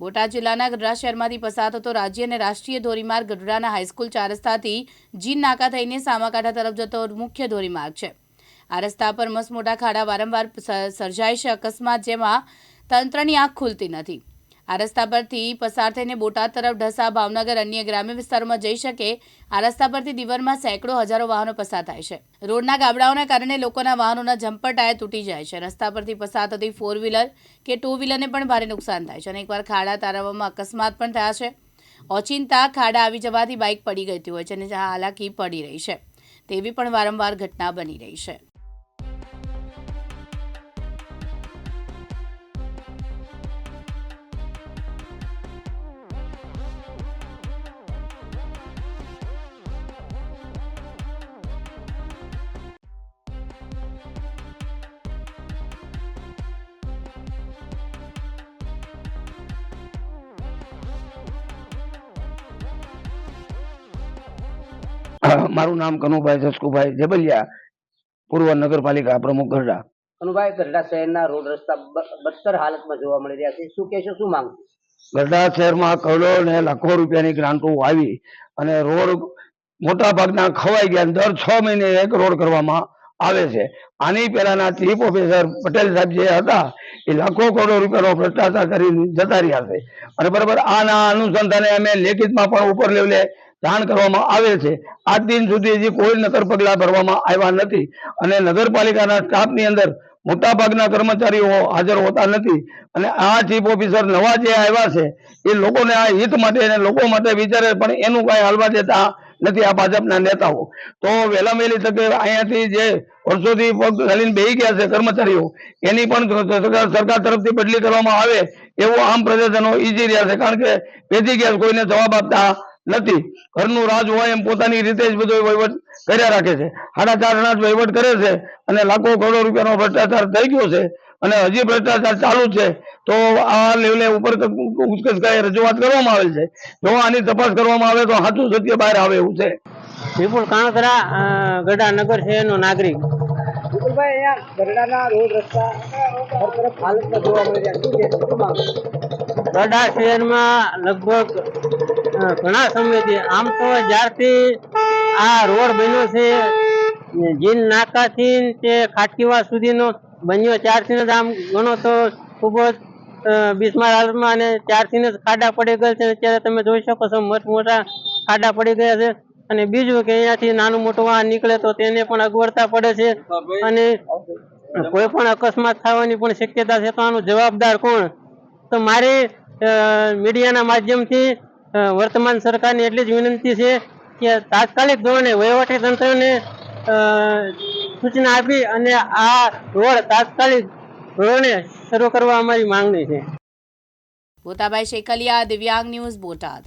બોટાદ જિલ્લાના ગઢડા શહેરમાંથી પસાર થતો રાજ્ય અને રાષ્ટ્રીય ધોરીમાર્ગ ગઢડાના હાઈસ્કૂલ ચાર રસ્તાથી જીન નાકા થઈને સામાકાંઠા તરફ જતો મુખ્ય ધોરીમાર્ગ છે. આ રસ્તા પર મસમોટા ખાડા વારંવાર સર્જાય છે. અકસ્માત જેમાં તંત્રની આંખ ખુલતી નથી. આ રસ્તા પરથી પસાર થઈને બોટાદ તરફ ઢસા, ભાવનગર, અન્ય ગ્રામ્ય વિસ્તારોમાં જઈ શકે આ રસ્તા પરથી દિવરમાં સેંકડો હજારો વાહનો પસાર થાય છે. રોડના ગાબડાઓના કારણે લોકોના વાહનોના જમ્પર ટાયર તૂટી જાય છે. રસ્તા પરથી પસાર થતી ફોર વ્હીલર કે ટુ વ્હીલરને પણ ભારે નુકસાન થાય છે અને એકવાર ખાડા તારવવામાં અકસ્માત પણ થયા છે. ઓચિંતા ખાડા આવી જવાથી બાઇક પડી ગઈ હોય છે અને હાલાકી પડી રહી છે. તેવી પણ વારંવાર ઘટના બની રહી છે. મારું નામ કનુભાઈ જસકુભાઈ જેબલિયા પૂર્વ નગરપાલિકા પ્રમુખ ગરડા કનુભાઈ ગરડા શહેરના રોડ રસ્તા બદતર હાલતમાં જોવા મળી રહ્યા છે. શું કહેશો શું માંગ ગરડા શહેરમાં કરોડો ને લાખો રૂપિયાની ગ્રાન્ટો આવી અને રોડ મોટા ભાગના ખવાઈ ગયા દર છ મહિને એક રોડ કરવામાં આવે છે. આની પહેલાના ચીફ ઓફિસર પટેલ સાહેબ જે હતા એ લાખો કરોડો રૂપિયાનો ભ્રષ્ટાચાર કરી જતા રહ્યા છે. અને બરાબર આના અનુસંધાને અમે લેખિતમાં પણ ઉપર લેવલે જાણ કરવામાં આવે છે. આજ દિન સુધી હજી કોઈ નકર પગલા ભરવામાં આવ્યા નથી અને નગરપાલિકાના સ્ટાફની અંદર મોટા ભાગના કર્મચારીઓ હાજર હોતા નથી અને આ ચીફ ઓફિસર નવા જે આવ્યા છે, એ લોકોને આ હિત માટે અને લોકો માટે વિચારે પણ એનું કઈ હાલવા દેતા નથી આ ભાજપના નેતાઓ. તો વહેલા વહેલી તકે અહીંયાથી જે વર્ષોથી પગ ઘાલીને બેહી ગયા છે કર્મચારીઓ, એની પણ સરકાર તરફથી બદલી કરવામાં આવે એવો આમ પ્રદર્શનો ઈજી રહ્યા છે. કારણ કે બેસી ગયા કોઈને જવાબ આપતા નથી. ઘરનું રાજ હોય એમ પોતાની રીતે જ બધો વહીવટ કર્યા રાખે છે. સાડા ચાર અનાજ વહીવટ કરે છે અને લાખો કરોડો રૂપિયાનો ભ્રષ્ટાચાર થઈ ગયો છે અને હજી ભ્રષ્ટાચાર ચાલુ જ છે તો આ લેવલે ઉપર ઉચ્ચકક્ષાએ રજૂઆત કરવામાં આવેલ છે. જો આની તપાસ કરવામાં આવે તો સાચું સત્ય બહાર આવે એવું છે. વિપુલ કાણોદરા અ, ગઢડા નગર શહેરનો નાગરિક. વિપુલભાઈ અહીંયા ગઢડાના રોડ રસ્તા હર તરફ હાલતમાં જોવા મળી રહ્યા છે? ગઢડા શહેરમાં લગભગ ઘણા સમયથી આમ તો જ્યારથી આ રોડ બન્યો છે જીન નાકાથી તે ખાટકીવા સુધીનો બન્યો ત્યારથી જ આમ ગણો તો ખૂબ જ બિસ્માર હાલતમાં અને ત્યારથી જ ખાડા પડી ગયા છે. અત્યારે તમે જોઈ શકો છો મોટ મોટા ખાડા પડી ગયા છે. અને બીજું કે અહીંયાથી નાનું મોટું વાહન નીકળે તો તેને પણ અગવડતા પડે છે. અને કોઈ પણ અકસ્માત થવાની પણ શક્યતા છે. તો આનું જવાબદાર કોણ? તો મારે મીડિયાના માધ્યમથી વર્તમાન સરકારની એટલી જ વિનંતી છે કે તાત્કાલિક ધોરણે વહીવટી તંત્રને સૂચના આપી અને આ રોડ તાત્કાલિક ધોરણે શરૂ કરવા અમારી માંગણી છે. બોટાભાઈ શેખલિયા, દિવ્યાંગ ન્યૂઝ બોટાદ.